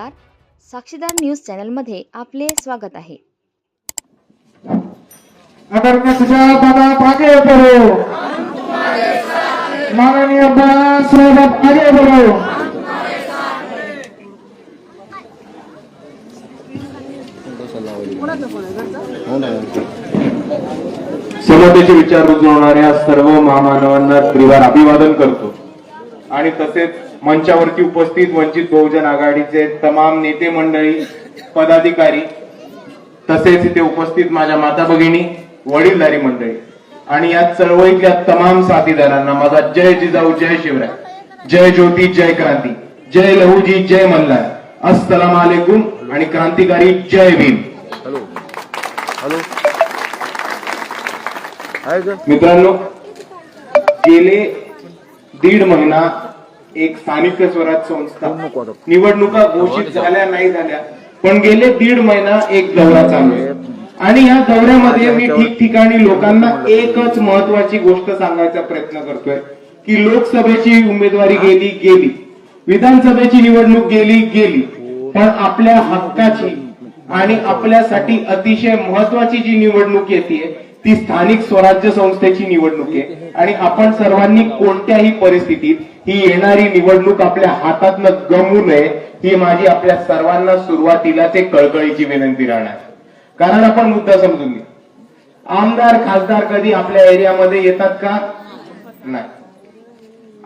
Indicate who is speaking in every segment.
Speaker 1: नमस्कार. साक्षीदार न्यूज चॅनलमध्ये आपले स्वागत आहे.
Speaker 2: अगर मैं तुझा बाबा आगे बढ़ो माननीय बड़ा साहब आगे बढ़ो
Speaker 3: समतेचे विचार रुजवणाऱ्या सर्व महामानवांना त्रिवार अभिवादन करतो. आणि तसेच मंचावरती उपस्थित वंचित बहुजन आघाडीचे तमाम नेते मंडळी पदाधिकारी तसेच इथे उपस्थित माझ्या माता भगिनी वडीलधारी मंडळी आणि या चळवळीतल्या तमाम साथीदारांना माझा जय जिजाऊ जय शिवराय जय ज्योती जय क्रांती जय लहूजी जय मल्हार. अस्सलाम वालेकुम आणि क्रांतिकारी जय भीम.
Speaker 4: हॅलो. हॅलो.
Speaker 3: मित्रांनो गेले दीड महिना एक स्थानिक स्वराज संस्था. निवडणुका घोषित झाल्या नाही झाल्या पण गेले दीड महिना एक दौरा चालू आहे. आणि या दौऱ्यामध्ये मी ठिकठिकाणी लोकांना एकच महत्वाची गोष्ट सांगायचा प्रयत्न करतोय की लोकसभेची उमेदवारी गेली गेली. विधानसभेची निवडणूक गेली गेली. पण आपल्या हक्काची आणि आपल्यासाठी अतिशय महत्वाची जी निवडणूक येते ती स्थानिक स्वराज्य संस्थेची निवडणूक आहे. आणि आपण सर्वांनी कोणत्याही परिस्थितीत ही येणारी निवडणूक आपल्या हातातनं गमवू नये ही माझी आपल्या सर्वांना सुरुवातीला ते कळकळीची विनंती राहणार. कारण आपण मुद्दा समजून घ्या. आमदार खासदार कधी आपल्या एरियामध्ये येतात का? नाही.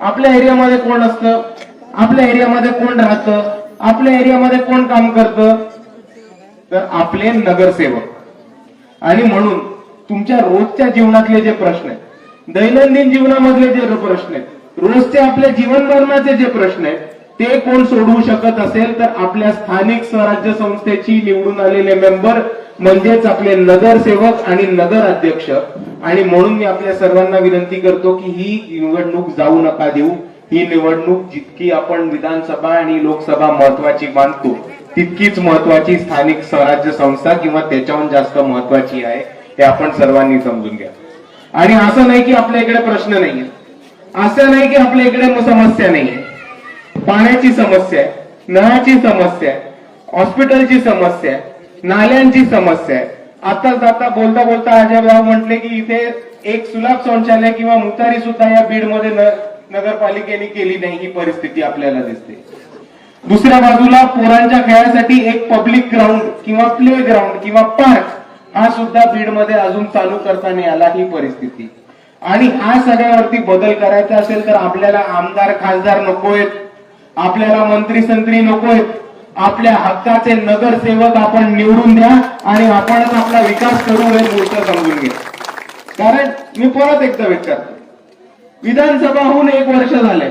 Speaker 3: आपल्या एरियामध्ये कोण असतं? आपल्या एरियामध्ये कोण राहतं? आपल्या एरियामध्ये कोण काम करतं? तर आपले नगरसेवक. आणि म्हणून तुमच्या रोजच्या जीवनातले जे प्रश्न आहेत दैनंदिन जीवनामधले जे प्रश्न आहेत रोजचे आपल्या जीवनमरणाचे जे प्रश्न आहेत ते कोण सोडवू शकत असेल तर आपल्या स्थानिक स्वराज्य संस्थेची निवडून आलेले मेंबर म्हणजेच आपले नगरसेवक आणि नगर अध्यक्ष. आणि म्हणून मी आपल्या सर्वांना विनंती करतो की ही निवडणूक जाऊ नका देऊ. ही निवडणूक जितकी आपण विधानसभा आणि लोकसभा महत्वाची मानतो तितकीच महत्वाची स्थानिक स्वराज्य संस्था किंवा त्याच्याहून जास्त महत्वाची आहे. हे आपण सर्वांनी समजून घ्या. आणि असं नाही की आपल्या इकडे प्रश्न नाहीये. असं नाही की आपल्या इकडे समस्या नाहीये. पाण्याची समस्या आहे नळाची समस्या आहे हॉस्पिटलची समस्या आहे नाल्यांची समस्या आहे. आता जाता बोलता बोलता अजय भाऊ म्हटले की इथे एक सुलभ शौचालय किंवा मुतारी सुद्धा या बीडमध्ये नगरपालिकेने केली नाही ही परिस्थिती आपल्याला दिसते. दुसऱ्या बाजूला पोरांच्या खेळासाठी एक पब्लिक ग्राउंड किंवा प्ले ग्राउंड किंवा पार्क हा सुद्धा बीडमध्ये अजून चालू करता नाही आला ही परिस्थिती. आणि हा सगळ्यावरती बदल करायचा असेल तर आपल्याला आमदार खासदार नकोयत. आपल्याला मंत्री संत्री नकोयत. आपल्या हक्काचे नगरसेवक आपण निवडून द्या आणि आपणच आपला विकास करू हे मूर्त समजून घ्या. कारण मी परत एकदा विचारतो. विधानसभा होऊन एक वर्ष झाले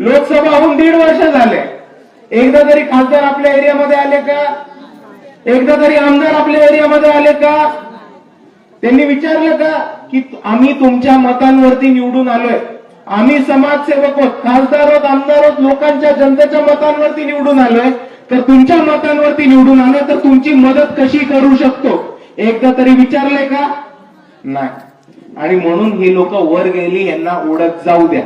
Speaker 3: लोकसभा होऊन दीड वर्ष झाले एकदा तरी खासदार आपल्या एरियामध्ये आले का? एकदा तरी आमदार आपल्या एरियामध्ये आले का? त्यांनी विचारलं का? की आम्ही तुमच्या मतांवरती निवडून आलोय. आम्ही समाजसेवक आहोत खासदार आहोत आमदार आहोत लोकांच्या जनतेच्या मतांवरती निवडून आलोय. तर तुमच्या मतांवरती निवडून आलोय तर तुमची मदत कशी करू शकतो? एकदा तरी विचारलंय का? नाही. आणि म्हणून ही लोक वर गेली यांना ओढत जाऊ द्या.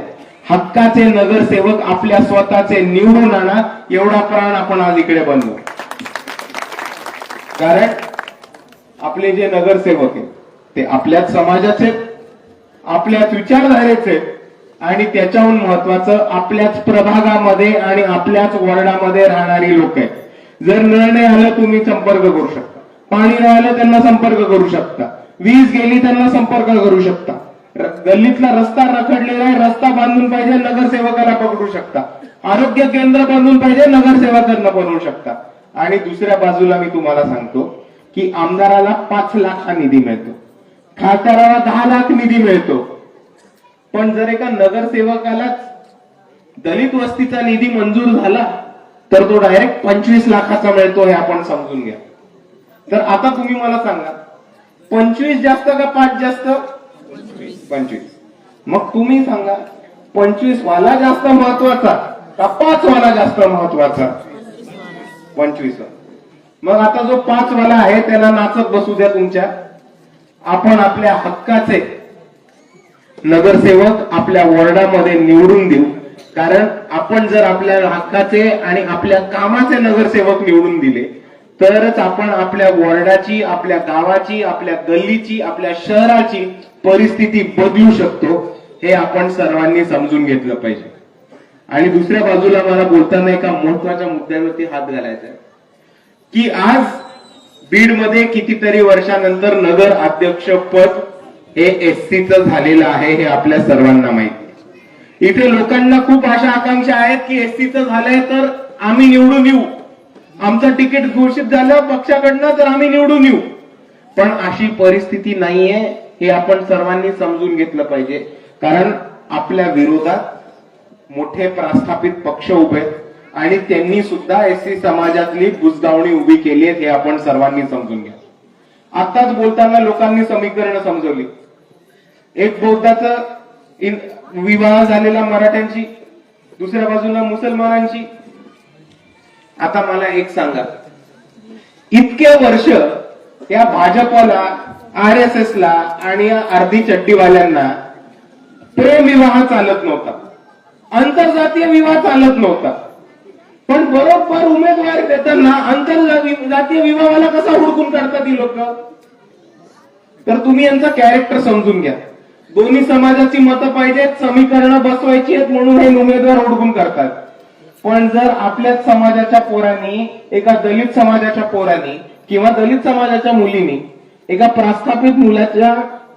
Speaker 3: हक्काचे नगरसेवक आपल्या स्वतःचे निवडून आणा एवढा प्राण आपण आज इकडे बनवू कारण आपले जे नगरसेवक आहेत ते आपल्याच समाजाचे आहेत, आपल्याच विचारधारेचे आहेत आणि त्याच्याहून महत्वाचं आपल्याच प्रभागामध्ये आणि आपल्याच वॉर्डामध्ये राहणारी लोक आहेत. जर नळ नाही आलं तुम्ही संपर्क करू शकता. पाणी नाही आलं त्यांना संपर्क करू शकता. वीज गेली त्यांना संपर्क करू शकता. गल्लीतला रस्ता रखडलेला आहे रस्ता बांधून पाहिजे नगरसेवकाला पकडू शकता. आरोग्य केंद्र बांधून पाहिजे नगरसेवकांना बनवू शकता. आणि दुसऱ्या बाजूला मी तुम्हाला सांगतो की आमदाराला पाच लाख हा निधी मिळतो. खासदाराला दहा लाख निधी मिळतो. पण जर एका नगरसेवकालाच दलित वस्तीचा निधी मंजूर झाला तर तो डायरेक्ट पंचवीस लाखाचा मिळतो हे आपण समजून घ्या. तर आता तुम्ही मला सांगा पंचवीस जास्त का पाच जास्त? पंचवीस. मग तुम्ही सांगा पंचवीस वाला जास्त महत्त्वाचा का पाच वाला जास्त महत्त्वाचा? पंचवीस मग आता जो पाच वाला आहे त्याला नाचत बसू द्या तुमच्या. आपण आपल्या हक्काचे नगरसेवक आपल्या वॉर्डामध्ये निवडून देऊ. कारण आपण जर आपल्या हक्काचे आणि आपल्या कामाचे नगरसेवक निवडून दिले तरच आपण आपल्या वॉर्डाची आपल्या गावाची आपल्या गल्लीची आपल्या शहराची परिस्थिती बदलू शकतो हे आपण सर्वांनी समजून घेतलं पाहिजे. आणि दुसऱ्या बाजूला मला बोलताना एका महत्त्वाच्या मुद्द्यावरती हात घालायचा आहे. की आज बीडमध्ये कितीतरी वर्षानंतर नगर अध्यक्ष पद हे एससीचं झालेलं आहे हे आपल्या सर्वांना माहिती इथे लोकांना खूप अशा आकांक्षा आहेत की एससीच झालंय तर आम्ही निवडून येऊ. आमचं तिकीट घोषित झालं पक्षाकडनं तर आम्ही निवडून येऊ. पण अशी परिस्थिती नाहीये हे आपण सर्वांनी समजून घेतलं पाहिजे. कारण आपल्या विरोधात मोठे प्रस्थापित पक्ष उभे आहेत. आणि त्यांनी सुद्धा एससी समाजातली बुजगावणी उभी केली आहे हे आपण सर्वांनी समजून घ्या. आताच बोलताना लोकांनी समीकरण समजवली. एक बौद्धाचं विवाह झालेला मराठ्यांची दुसऱ्या बाजूला मुसलमानांची. आता मला एक सांगा. इतके वर्ष या भाजपला आर एस एस ला आणि या अर्धी चड्डीवाल्यांना प्रेम विवाह चालत नव्हता. आंतरजातीय विवाह चालत नव्हता. पण बरोबर उमेदवार देताना आंतरजातीय विवाहाला कसा हुडकून काढतात ही लोक? तर तुम्ही यांचा कॅरेक्टर समजून घ्या. दोन्ही समाजाची मतं पाहिजेत समीकरणं बसवायची आहेत म्हणून हे उमेदवार हुडकून करतात पण जर आपल्याच समाजाच्या पोरांनी एका दलित समाजाच्या पोरांनी किंवा दलित समाजाच्या मुलीनी एका प्रस्थापित मुलाच्या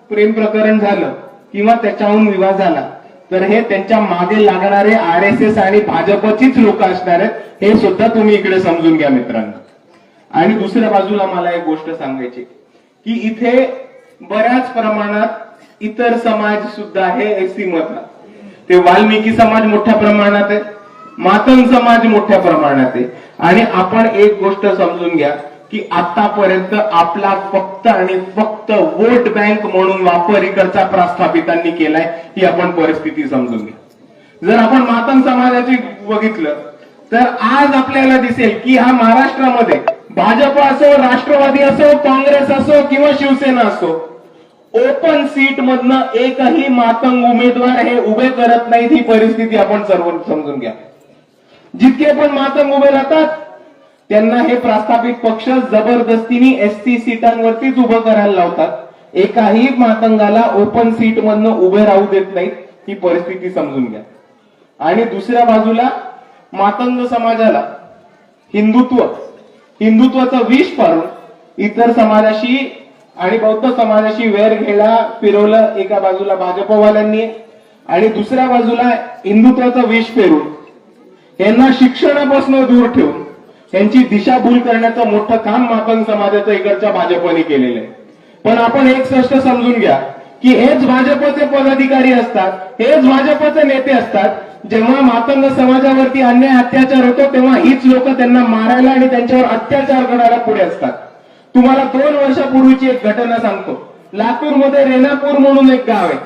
Speaker 3: प्रेम प्रकरण झालं किंवा त्याच्याहून विवाह झाला तर हे त्यांच्या मागे लागणारे आर एस एस आणि भाजपचीच लोक असणार आहेत हे सुद्धा तुम्ही इकडे समजून घ्या मित्रांनो. आणि दुसऱ्या बाजूला मला एक गोष्ट सांगायची की इथे बऱ्याच प्रमाणात इतर समाज सुद्धा आहे एसी मधला. ते वाल्मिकी समाज मोठ्या प्रमाणात आहे मातंग समाज मोठ्या प्रमाणात आहे. आणि आपण एक गोष्ट समजून घ्या की आतापर्यंत आपला फक्त आणि फक्त वोट बँक म्हणून वापर इकडचा प्रस्थापितांनी केलाय ही आपण परिस्थिती समजून घ्या. जर आपण मातंग समाजाची बघितलं तर आज आपल्याला दिसेल की हा महाराष्ट्रामध्ये भाजप असो राष्ट्रवादी असो काँग्रेस असो किंवा शिवसेना असो ओपन सीट मधनं एकही मातंग उमेदवार हे उभे करत नाहीत ही परिस्थिती आपण सर्व समजून घ्या. जितके पण मातंग उभे राहतात त्यांना हे प्रस्थापित पक्ष जबरदस्तीने एसटी सीटांवरतीच उभं करायला लावतात. एकाही मातंगाला ओपन सीट मधनं उभे राहू देत नाहीत ही परिस्थिती समजून घ्या. आणि दुसऱ्या बाजूला मातंग समाजाला हिंदुत्व हिंदुत्वाचं विष पाडून इतर समाजाशी आणि बौद्ध समाजाशी वेर घेला फिरवलं एका बाजूला भाजपवाल्यांनी आणि दुसऱ्या बाजूला हिंदुत्वाचं विष पेरून यांना शिक्षणापासून दूर ठेवून त्यांची दिशाभूल करण्याचं मोठं काम माकन समाजाचं इकडच्या भाजपने केलेलं आहे. पण आपण एक स्पष्ट समजून घ्या की हेच भाजपचे पदाधिकारी असतात हेच भाजपचे नेते असतात जेव्हा मातंग समाजावरती अन्याय अत्याचार होतो तेव्हा हीच लोक त्यांना मारायला आणि त्यांच्यावर अत्याचार करायला पुढे असतात. तुम्हाला दोन वर्षापूर्वीची एक घटना सांगतो. लातूरमध्ये रेणापूर म्हणून एक गाव आहे.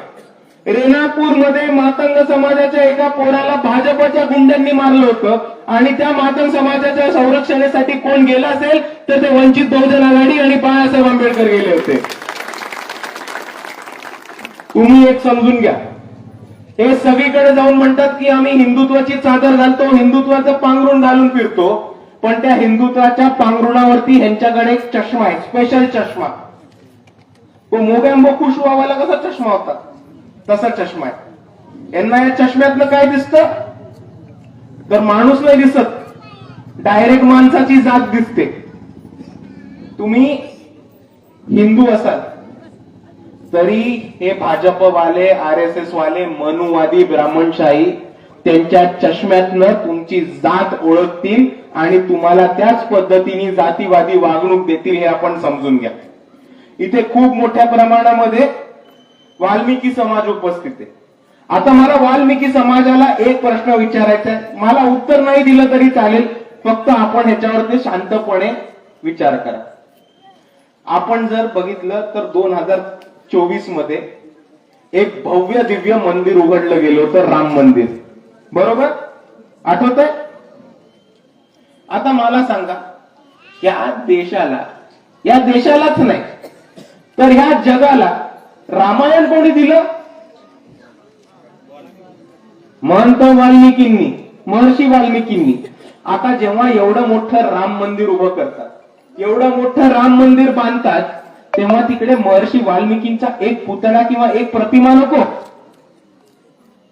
Speaker 3: रेणापूरमध्ये मातंग समाजाच्या एका पोराला भाजपच्या गुंड्यांनी मारलं होतं. आणि त्या मातंग समाजाच्या संरक्षणासाठी कोण गेला असेल तर ते वंचित बहुजन आघाडी आणि बाळासाहेब आंबेडकर गेले होते. तुम्ही एक समजून घ्या. हे सगळीकडे जाऊन म्हणतात की आम्ही हिंदुत्वाची चादर घालतो हिंदुत्वाचं पांघरुण घालून फिरतो. पण त्या हिंदुत्वाच्या पांघरुणावरती ह्यांच्याकडे एक चष्मा आहे स्पेशल चष्मा. तो मोगॅम्बो खुशवावाला कसा चष्मा होता? तसा चष्मा आहे. यांना या चष्म्यातलं काय दिसतं? तर माणूस नाही दिसत डायरेक्ट माणसाची जात दिसते. तुम्ही हिंदू असाल तरी हे भाजपवाले आर एस एस वाले मनुवादी ब्राह्मणशाही त्यांच्या चष्म्यातनं तुमची जात ओळखतील आणि तुम्हाला त्याच पद्धतीने जातीवादी वागणूक देतील हे आपण समजून घ्या. इथे खूप मोठ्या प्रमाणामध्ये वाल्मिकी समाज उपस्थित आहे. आता मला वाल्मिकी समाजाला एक प्रश्न विचारायचा आहे. मला उत्तर नाही दिलं तरी चालेल. फक्त आपण ह्याच्यावरती शांतपणे विचार करा. आपण जर बघितलं तर दोन हजार चोवीसमध्ये एक भव्य दिव्य मंदिर उघडलं गेलं होतं राम मंदिर. बरोबर? आठवत आहे आता मला सांगा या देशाला या देशालाच नाही तर ह्या जगाला रामायण कोणी दिलं? महंत वाल्मिकींनी महर्षी वाल्मिकींनी. आता जेव्हा एवढं मोठं राम मंदिर उभं करतात एवढं मोठं राम मंदिर बांधतात तेव्हा तिकडे महर्षी वाल्मिकींचा एक पुतळा किंवा एक प्रतिमा नको.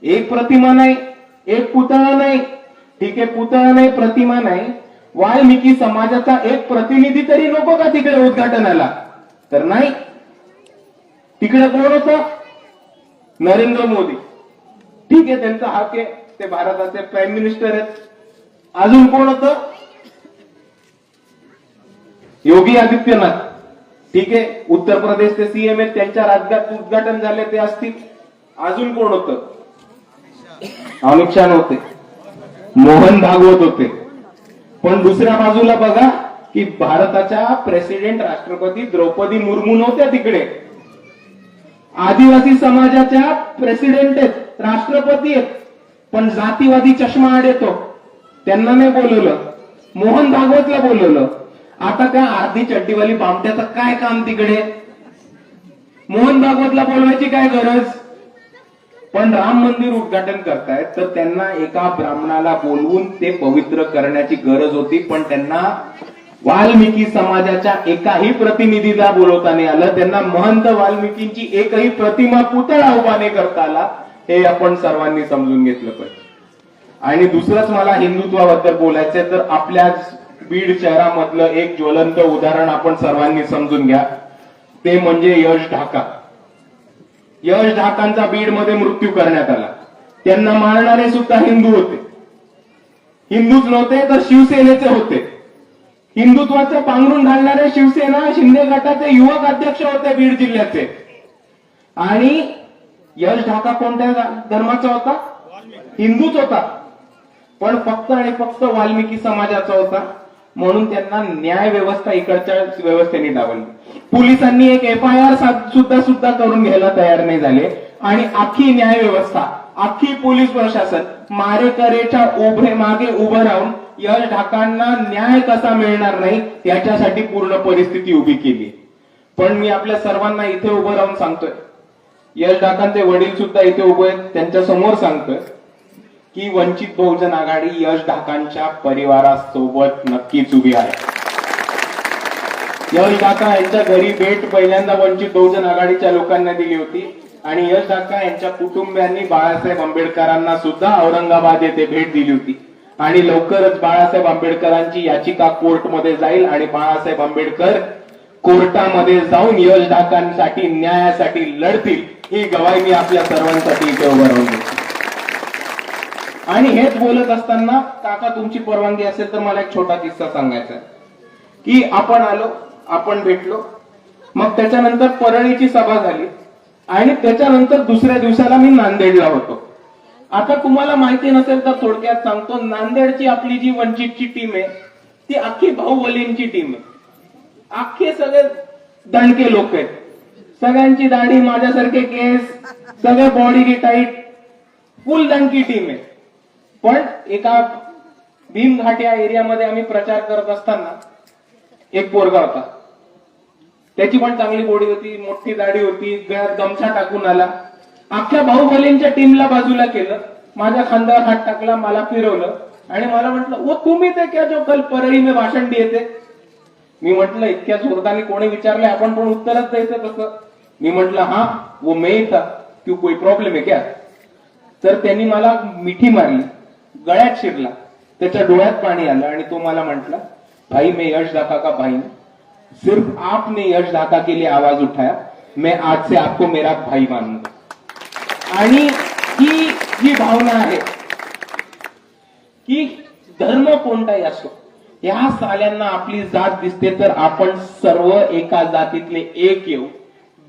Speaker 3: एक प्रतिमा नाही एक पुतळा नाही. ठीक आहे पुतळा नाही प्रतिमा नाही. वाल्मिकी समाजाचा एक प्रतिनिधी तरी नको का तिकडे उद्घाटनाला? तर नाही. तिकडे कोण होत. नरेंद्र मोदी. ठीक आहे त्यांचा हक आहे. ते भारताचे प्राईम मिनिस्टर आहेत. अजून कोण होत? योगी आदित्यनाथ. ठीक आहे उत्तर प्रदेशचे सीएम आहेत. त्यांच्या राज्यात उद्घाटन झाले ते असतील. अजून कोण होत? अमित शहा होते मोहन भागवत होते. पण दुसऱ्या बाजूला बघा की भारताच्या प्रेसिडेंट राष्ट्रपती द्रौपदी मुर्मू नव्हत्या तिकडे. आदिवासी समाजाच्या प्रेसिडेंट आहेत राष्ट्रपती आहेत पण जातीवादी चष्मा आड येतो. त्यांना नाही बोलवलं. मोहन भागवतला बोलवलं. आता त्या अर्धी चड्डीवाली बामट्याचं काय काम तिकडे? मोहन भागवतला बोलवायची काय गरज? पण राम मंदिर उद्घाटन करतायत तर त्यांना एका ब्राह्मणाला बोलवून ते पवित्र करण्याची गरज होती पण त्यांना वाल्मिकी समाजाच्या एकाही प्रतिनिधीला बोलवता नाही आलं. त्यांना महंत वाल्मिकींची एकही प्रतिमा पुतळा उभाने करता आला हे आपण सर्वांनी समजून घेतलं पाहिजे. आणि दुसरंच मला हिंदुत्वाबद्दल बोलायचंय तर आपल्या बीड शहरामधलं एक ज्वलंत उदाहरण आपण सर्वांनी समजून घ्या. ते म्हणजे यश ढाका. यश ढाकांचा बीडमध्ये मृत्यू करण्यात आला. त्यांना मारणारे सुद्धा हिंदू होते. हिंदूच नव्हते तर शिवसेनेचे होते. हिंदुत्वाचं पांघरून घालणारे शिवसेना शिंदे गटाचे युवक अध्यक्ष होते बीड जिल्ह्याचे. आणि यश ढाका कोणत्या धर्माचा होता? हिंदूच होता. पण फक्त आणि फक्त वाल्मिकी समाजाचा होता. म्हणून त्यांना न्याय व्यवस्था इकडच्या व्यवस्थेने डावलली पोलिसांनी एक एफ आय आर सुद्धा सुद्धा करून घ्यायला तयार नाही झाले. आणि अख्खी न्याय व्यवस्था अख्खी पोलीस प्रशासन मारेकरेच्या उभे मागे उभं राहून यश ढाकांना न्याय कसा मिळणार नाही याच्यासाठी पूर्ण परिस्थिती उभी केली पण मी आपल्या सर्वांना इथे उभं राहून सांगतोय. यश ढाकांचे वडील सुद्धा इथे उभे आहेत त्यांच्यासमोर सांगतोय की वंचित बहुजन आघाडी यश ढाकांच्या परिवारासोबत नक्कीच उभी आहे. यश ढाका यांच्या घरी भेट पहिल्यांदा वंचित बहुजन आघाडीच्या लोकांना दिली होती आणि यश ढाका यांच्या कुटुंबियांनी बाळासाहेब आंबेडकरांना सुद्धा औरंगाबाद येथे भेट दिली होती. आणि लवकरच बाळासाहेब आंबेडकरांची याचिका कोर्टमध्ये जाईल आणि बाळासाहेब आंबेडकर कोर्टामध्ये जाऊन यश ढाकांसाठी न्यायासाठी लढतील. ही गवाही मी आपल्या सर्वांसाठी इथे उभं राहून आणि हेच बोलत असताना काका तुमची परवानगी असेल तर मला एक छोटा किस्सा सांगायचा आहे. की आपण आलो आपण भेटलो मग त्याच्यानंतर परळीची सभा झाली आणि त्याच्यानंतर दुसऱ्या दिवसाला मी नांदेडला होतो. आता तुम्हाला माहिती नसेल तर थोडक्यात सांगतो नांदेडची आपली जी वंचितची टीम आहे ती अख्खी भाऊवलींची टीम आहे. अख्खे सगळे दणके लोक आहेत. सगळ्यांची दाढी माझ्यासारखे केस सगळे बॉडी टाईट फुल दणकी टीम आहे. पण एका भीमघाट या एरियामध्ये आम्ही प्रचार करत असताना एक पोरगा होता. त्याची पण चांगली बॉडी होती मोठी दाढी होती गळ्यात गमछा टाकून आला. अख्ख्या बाहुबलींच्या टीमला बाजूला केलं. माझ्या खांद्यावर हात टाकला मला फिरवलं. आणि मला म्हटलं वो तुम्ही ते क्या जो कल परळी मी भाषण देते मी म्हटलं इतक्या जोरदाने कोणी विचारलंय आपण पण उत्तरच द्यायचं तसं. मी म्हटलं हा वो मे था क्यू कोई प्रॉब्लेम आहे क्या? तर त्यांनी मला मिठी मारली गळ्यात शिरला. त्याच्या डोळ्यात पाणी आलं आणि तो मला म्हटला भाई मैं यश दाखा का भाई सिर्फ आपने यश दाखा के लिए आवाज उठाया मैं आज से आपको मेरा भाई मानूंगा. आणि ही जी भावना आहे की धर्म कोणताही असो या साल्यांना आपली जात दिसते तर आपण सर्व एका जातीतले एक येऊ.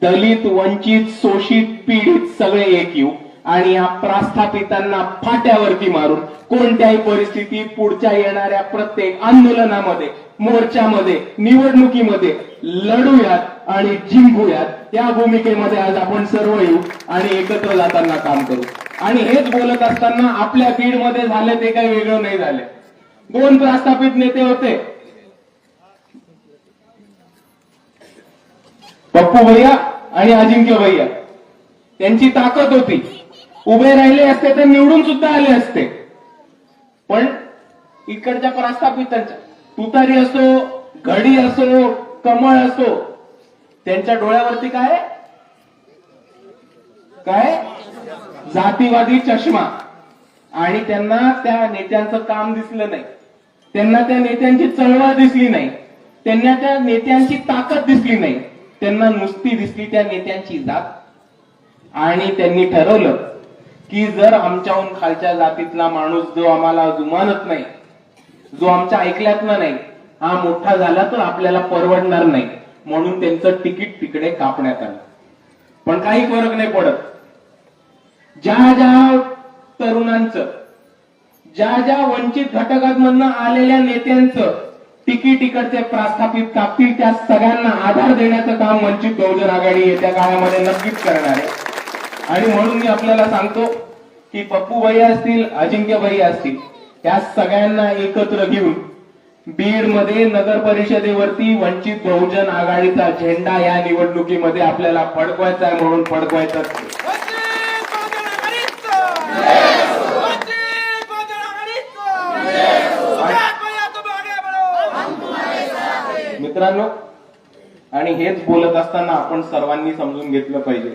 Speaker 3: दलित वंचित शोषित पीडित सगळे एक येऊ. आणि या प्रास्थापितांना फाट्यावरती मारून कोणत्याही परिस्थितीत पुढच्या येणाऱ्या प्रत्येक आंदोलनामध्ये मोर्चामध्ये निवडणुकीमध्ये लढूयात आणि जिंकूयात. त्या भूमिकेमध्ये आज आपण सर्व येऊ आणि एकत्र जाताना काम करू. आणि हेच बोलत असताना आपल्या बीडमध्ये झाले ते काही वेगळं नाही झाले. दोन प्रस्थापित नेते होते. पप्पू भैया आणि अजिंक्य भैया. त्यांची ताकद होती. उभे राहिले असते तर निवडून सुद्धा आले असते. पण इकडच्या प्रस्थापितांच्या तुतारी असो घडी असो कमळ असो त्यांच्या डोळ्यावरती काय? काय? जातीवादी चष्मा. आणि त्यांना त्या नेत्यांचं काम दिसलं नाही. त्यांना त्या नेत्यांची चळवळ दिसली नाही. त्यांना त्या नेत्यांची ताकद दिसली नाही. त्यांना नुसती दिसली त्या नेत्यांची जात. आणि त्यांनी ठरवलं की जर आमच्याहून खालच्या जातीतला माणूस जो आम्हाला जुमानत नाही जो आमच्या ऐकल्यातला नाही हा मोठा झाला तर आपल्याला परवडणार नाही. म्हणून त्यांचं तिकीट तिकडे कापण्यात आलं. पण काही फरक नाही पडत. ज्या ज्या तरुणांचं ज्या ज्या वंचित घटकांमधनं आलेल्या नेत्यांचं तिकीट इकडचे प्रस्थापित कापतील त्या सगळ्यांना आधार देण्याचं काम वंचित बहुजन आघाडी येत्या काळामध्ये नक्कीच करणार आहे. आणि म्हणून मी आपल्याला सांगतो की पप्पू भैया असतील अजिंक्य भैया असतील त्या सगळ्यांना एकत्र घेऊन बीडमध्ये नगर परिषदेवरती वंचित बहुजन आघाडीचा झेंडा या निवडणुकीमध्ये आपल्याला फडकवायचा आहे म्हणून फडकवायचा मित्रांनो आणि हेच बोलत असताना आपण सर्वांनी समजून घेतलं पाहिजे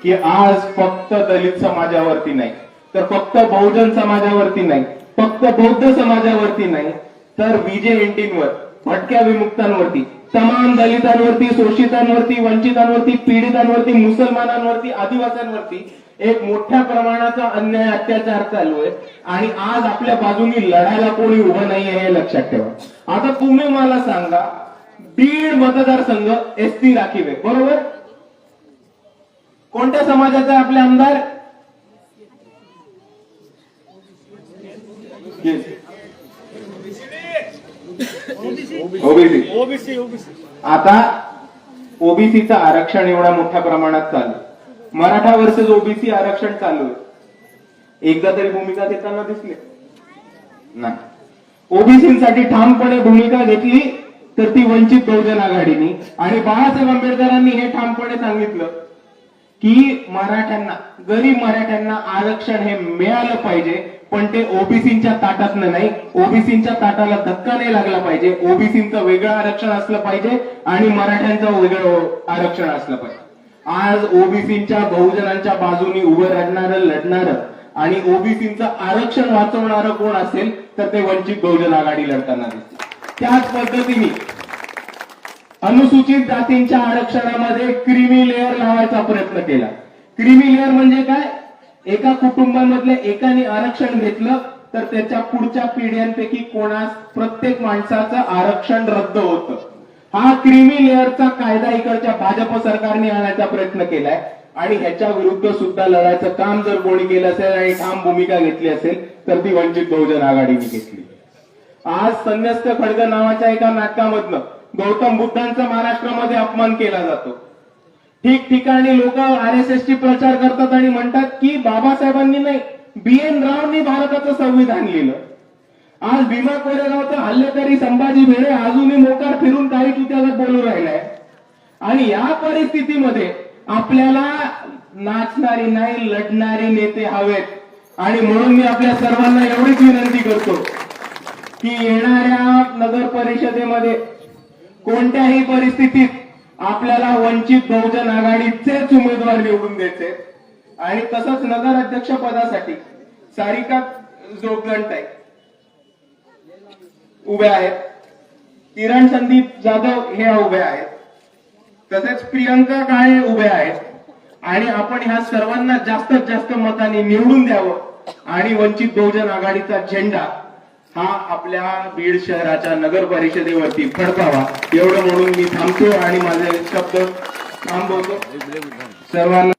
Speaker 3: की आज फक्त दलित समाजावरती नाही तर फक्त बहुजन समाजावरती नाही फक्त बौद्ध समाजावरती नाही तर विजय एंटीनवर भटक्या विमुक्तांवरती तमाम दलितांवरती शोषितांवरती वंचितांवरती पीडितांवरती मुसलमानांवरती आदिवासींवरती एक मोठ्या प्रमाणाचा अन्याय अत्याचार चालू आहे. आणि आज आपल्या बाजूनी लढायला कोणी उभं नाहीये हे लक्षात ठेवा. आता तुम्ही मला सांगा बीड मतदारसंघ एसटी राखीव आहे बरोबर? कोणत्या समाजाचा आपले आमदार? ओबीसी? आता ओबीसीचं आरक्षण एवढ्या मोठ्या प्रमाणात चालू मराठा वर्सेस ओबीसी आरक्षण चालू आहे. एकदा तरी भूमिका घेताना दिसली? नाही. ओबीसीसाठी ठामपणे भूमिका घेतली तर ती वंचित बहुजन आघाडीनी. आणि बाळासाहेब आंबेडकरांनी हे ठामपणे सांगितलं की मराठ्यांना गरीब मराठ्यांना आरक्षण हे मिळालं पाहिजे. पण ते ओबीसीच्या ताटातनं नाही. ओबीसीच्या ताटाला धक्का नाही लागला पाहिजे. ओबीसीचं वेगळं आरक्षण असलं पाहिजे आणि मराठ्यांचं वेगळं आरक्षण असलं पाहिजे. आज ओबीसीच्या बहुजनांच्या बाजूनी उभं राहणारं लढणारं आणि ओबीसीचं आरक्षण वाचवणारं कोण असेल तर ते वंचित बहुजन आघाडी लढताना दिसते त्याच पद्धतीने अनुसूचित जातींच्या आरक्षणामध्ये क्रिमी लेअर लावायचा प्रयत्न केला. क्रिमी लेअर म्हणजे काय? एका कुटुंबामधले एकाने आरक्षण घेतलं तर त्याच्या पुढच्या पिढ्यांपैकी कोणास प्रत्येक माणसाचं आरक्षण रद्द होतं. हा क्रिमी लेअरचा कायदा इकडच्या भाजप सरकारने आणायचा प्रयत्न केलाय. आणि ह्याच्या विरुद्ध सुद्धा लढायचं काम जर कोणी केलं असेल आणि ठाम भूमिका घेतली असेल तर ती वंचित बहुजन आघाडीने घेतली. आज संन्यस्त खडग नावाच्या एका नाटकामधनं गौतम बुद्धांचा महाराष्ट्रामध्ये अपमान केला जातो. ठिकठिकाणी लोक आर एस एस ची प्रचार करतात आणि म्हणतात की बाबासाहेबांनी नाही बी एन रावनी भारताचं संविधान लिहिलं. आज भीमा कोरेगावचा हल्लेकरी संभाजी भिडे अजूनही मोकार फिरून काही तुत्याला बोलू राहिलाय. आणि या परिस्थितीमध्ये आपल्याला नाचणारी नाही लढणारे नेते हवेत. आणि म्हणून मी आपल्या सर्वांना एवढीच विनंती करतो की येणाऱ्या नगर परिषदेमध्ये कोणत्याही परिस्थितीत आपल्याला वंचित बहुजन आघाडीचेच उमेदवार निवडून द्यायचे आणि तसंच नगराध्यक्ष पदासाठी सारिका जोगलंटाई उभ्या आहेत. किरण संदीप जाधव हे उभे आहेत. तसेच प्रियंका काळे उभ्या आहेत. आणि आपण ह्या सर्वांना जास्तीत जास्त मतांनी निवडून द्यावं आणि वंचित बहुजन आघाडीचा झेंडा हा आपल्या बीड शहराच्या नगर परिषदेवरती फडकावा. एवढं म्हणून मी थांबतो आणि माझे शब्द थांबवतो. सर्वांना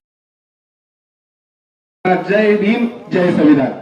Speaker 3: जय भीम जय संविधान.